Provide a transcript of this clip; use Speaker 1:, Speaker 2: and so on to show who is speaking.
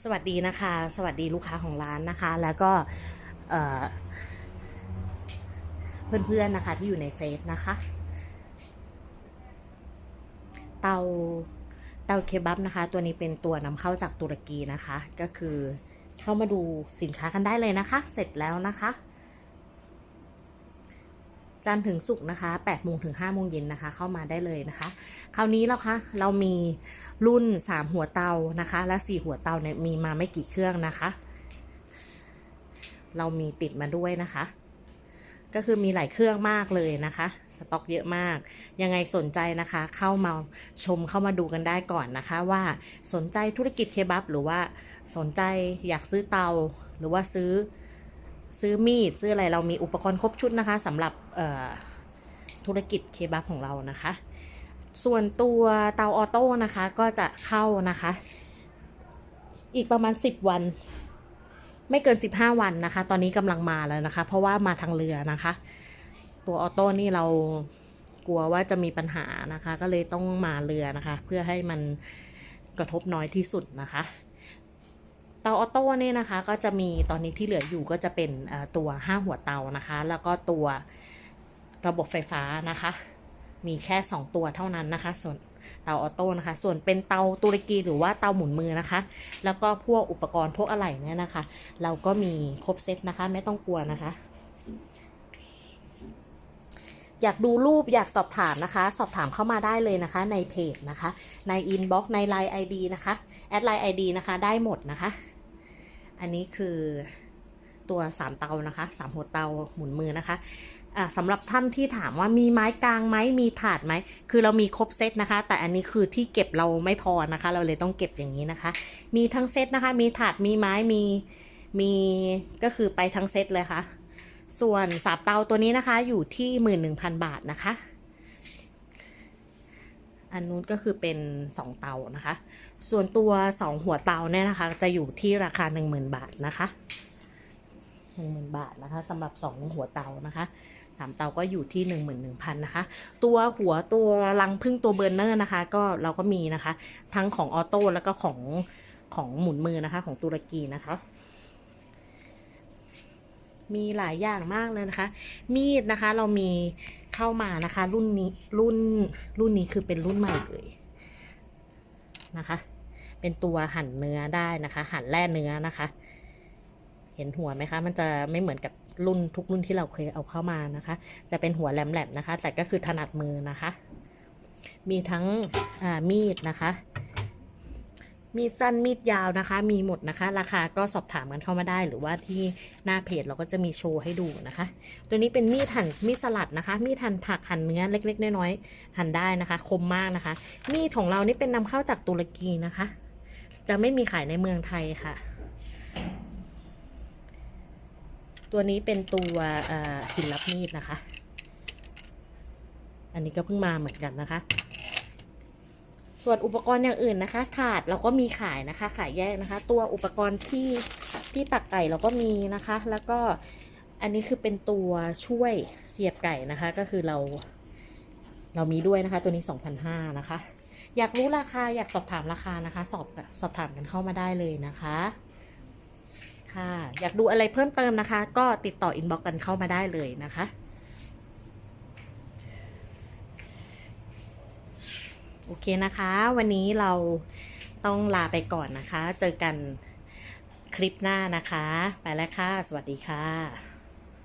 Speaker 1: สวัสดีนะคะ สวัสดีลูกค้าของร้านนะคะ แล้วก็เพื่อนๆนะคะที่อยู่ในเฟซนะคะ เตาเตาเคบับนะคะ ตัวนี้เป็นตัวนำเข้าจากตุรกีนะคะ ก็คือเข้ามาดูสินค้ากันได้เลยนะคะ เสร็จแล้วนะคะ จันทร์ถึงศุกร์นะคะ8โมงถึง5โมงเย็นนะคะ เข้ามาได้เลยนะคะ คราวนี้แล้วคะเรามีรุ่น 3 หัวเตานะคะ และ 4 หัวเตาเนี่ยมีมาไม่กี่เครื่องนะคะ เรามีติดมาด้วยนะคะ ก็คือมีหลายเครื่องมากเลยนะคะสต็อกเยอะมาก ยังไงสนใจนะคะ เข้ามาชมเข้ามาดูกันได้ก่อนนะคะ ว่าสนใจธุรกิจเคบับหรือว่าสนใจอยากซื้อเตาหรือว่าซื้อ ซื้อมีด ซื้ออะไรเรามีอุปกรณ์ครบชุดนะคะสำหรับธุรกิจเคบับของเรานะคะ ส่วนตัวเตาออโต้นะคะก็จะเข้านะคะ อีกประมาณ 10 วัน ไม่เกิน 15 วันนะคะ ตอนนี้กำลังมาแล้วนะคะ เพราะว่ามาทางเรือนะคะ ตัวออโต้นี่เรากลัวว่าจะมีปัญหานะคะ ก็เลยต้องมาเรือนะคะ เพื่อให้มันกระทบน้อยที่สุดนะคะ เตาออโต้เนี่ยนะคะ ก็จะมีตอนนี้ที่เหลืออยู่ก็จะเป็นตัว 5 หัวเตานะคะ แล้วก็ตัวระบบไฟฟ้านะคะ มีแค่ 2 ตัวเท่านั้นนะคะ ส่วนเตาออโต้นะคะ ส่วนเป็นเตาตุรกีหรือว่าเตาหมุนมือนะคะ แล้วก็พวกอุปกรณ์พวกอะไหล่เนี่ยนะคะ เราก็มีครบเซตนะคะ ไม่ต้องกลัวนะคะ อยากดูรูปอยากสอบถามนะคะ สอบถามเข้ามาได้เลยนะคะ ในเพจนะคะ ในอินบ็อกซ์ใน Line ID นะคะ แอดไลน์ ID นะคะ ได้หมดนะคะ อันนี้คือตัว3เตานะคะ3หัวเตาหมุนมือนะคะสำหรับท่านที่ถามว่ามีไม้กลางไหมมีถาดไหมคือเรามีครบเซตนะคะ แต่อันนี้คือที่เก็บเราไม่พอนะคะ เราเลยต้องเก็บอย่างนี้นะคะ มีทั้งเซตนะคะ มีถาดมีไม้มีมีก็คือไปทั้งเซตเลยค่ะ ส่วนสาบเตาตัวนี้นะคะอยู่ที่หมื่นหนึ่งพันบาทนะคะ อันนู้นก็คือเป็นสองเตานะคะ ส่วนตัวสองหัวเตาเนี่ยนะคะ จะอยู่ที่ราคาหนึ่งหมื่นบาทนะคะหนึ่งหมื่นบาทนะคะสำหรับสองหัวเตานะคะสามเตาก็อยู่ที่หนึ่งหมื่นหนึ่งพันนะคะ ตัวหัวตัวรังพึ่งตัวเบอร์เนอร์นะคะ ก็เราก็มีนะคะ ทั้งของออโต้แล้วก็ของของหมุนมือนะคะ ของตุรกีนะคะ มีหลายอย่างมากเลยนะคะ มีดนะคะเรามี เข้ามานะคะ รุ่นนี้รุ่นรุ่นนี้คือเป็นรุ่นใหม่เลยนะคะ เป็นตัวหั่นเนื้อได้นะคะ หั่นแล่เนื้อนะคะ เห็นหัวไหมคะ มันจะไม่เหมือนกับรุ่นทุกรุ่นที่เราเคยเอาเข้ามานะคะ จะเป็นหัวแหลมๆนะคะ แต่ก็คือถนัดมือนะคะ มีทั้งมีดนะคะ มีสั้นมีดยาวนะคะ มีหมดนะคะ ราคาก็สอบถามกันเข้ามาได้ หรือว่าที่หน้าเพจเราก็จะมีโชว์ให้ดูนะคะ ตัวนี้เป็นมีดหั่นมีดสลัดนะคะ มีดหั่นผักหั่นเนื้อเล็ก ๆ น้อยๆหั่นได้นะคะ คมมากนะคะ มีดของเรานี่เป็นนำเข้าจากตุรกีนะคะ จะไม่มีขายในเมืองไทยค่ะ ตัวนี้เป็นตัวหินรับมีดนะคะ อันนี้ก็เพิ่งมาเหมือนกันนะคะ ส่วนอุปกรณ์อย่างอื่นนะคะ ถาดเราก็มีขายนะคะ ขายแยกนะคะ ตัวอุปกรณ์ที่ที่ตักไก่เราก็มีนะคะ แล้วก็อันนี้คือเป็นตัวช่วยเสียบไก่นะคะ ก็คือเรา เรามีด้วยนะคะ ตัวนี้2,500นะคะ อยากรู้ราคาอยากสอบถามราคานะคะ สอบสอบถามกันเข้ามาได้เลยนะคะ ค่ะ อยากดูอะไรเพิ่มเติมนะคะ ก็ติดต่ออินบ็อกกันเข้ามาได้เลยนะคะ โอเคนะคะ วันนี้เราต้องลาไปก่อนนะคะ เจอกันคลิปหน้านะคะ ไปแล้วค่ะ สวัสดีค่ะ